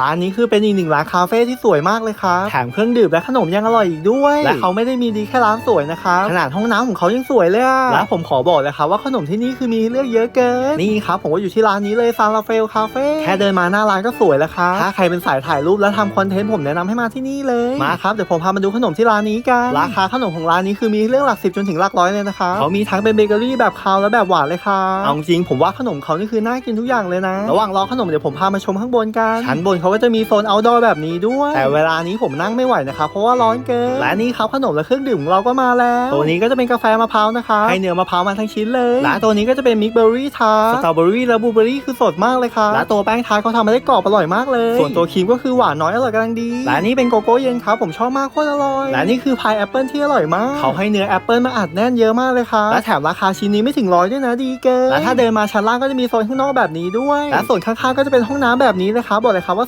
ร้านนี้คือเป็นอีกหนึ่งร้านคาเฟ่ที่สวยมากเลยครับแถมเครื่องดื่มและขนมยังอร่อยอีกด้วย และเขาไม่ได้มีดีแค่ร้านสวยนะครับขนาดห้องน้ำของเขายังสวยเลยอะและผมขอบอกเลยครับว่าขนมที่นี่คือมีให้เลือกเยอะเกิน นี่ครับผมก็อยู่ที่ร้านนี้เลยซาลาเฟลคาเฟ่แค่เดินมาหน้าร้านก็สวยแล้วครับถ้าใครเป็นสายถ่ายรูปและทำคอนเทนต์ผมแนะนำให้มาที่นี่เลยมาครับเดี๋ยวผมพามาดูขนมที่ร้านนี้กันราคาขนมของร้านนี้คือมีให้เรื่องหลักสิบจนถึงหลักร้อยเลยนะครับเขามีทั้งเป็นเบเกอรี่แบบคาวและแบบหวานเลยครับเอาจริงผมว่าขนมเขานี่คือน่ากินทุกอย่างเลยนะ ระหว่างรอขนมเดี๋ยวผมพามาชมข้างบนกันชั้นบนเขาก็จะมีโซน outdoor แบบนี้ด้วย แต่เวลานี้ผมนั่งไม่ไหวนะครับเพราะว่าร้อนเกิน และนี่ครับขนมและเครื่องดื่มของเราก็มาแล้วตัวนี้ก็จะเป็นกาแฟมะพร้าวนะคะให้เนื้อมะพร้าวมาทั้งชิ้นเลยและตัวนี้ก็จะเป็นมิกเบอร์รี่ทาร์ตสตรอเบอรี่และบลูเบอรี่คือสดมากเลยครับและตัวแป้งทาร์ตเขาทำมาได้กรอบอร่อยมากเลย ส่วนตัวครีมก็คือหวานน้อยอร่อยกำลังดีและนี่เป็นโกโก้เย็นครับผมชอบมากโคตรอร่อยและนี่คือพายแอปเปิลที่อร่อยมากเขาให้เนื้อแอปเปิลมาอัดแน่นเยอะมากเลยครับและแถมราคาชิ้นนี้ไม่ถึงร้อยด้วยนะดีเกินและถ้าเดินมาชั้นล่างก็จะมีโซนข้างนอกแบบนี้ด้วย และส่วนข้างๆก็จะเป็นห้องน้ำแบบนี้เลยครับบอกเลยครับว่า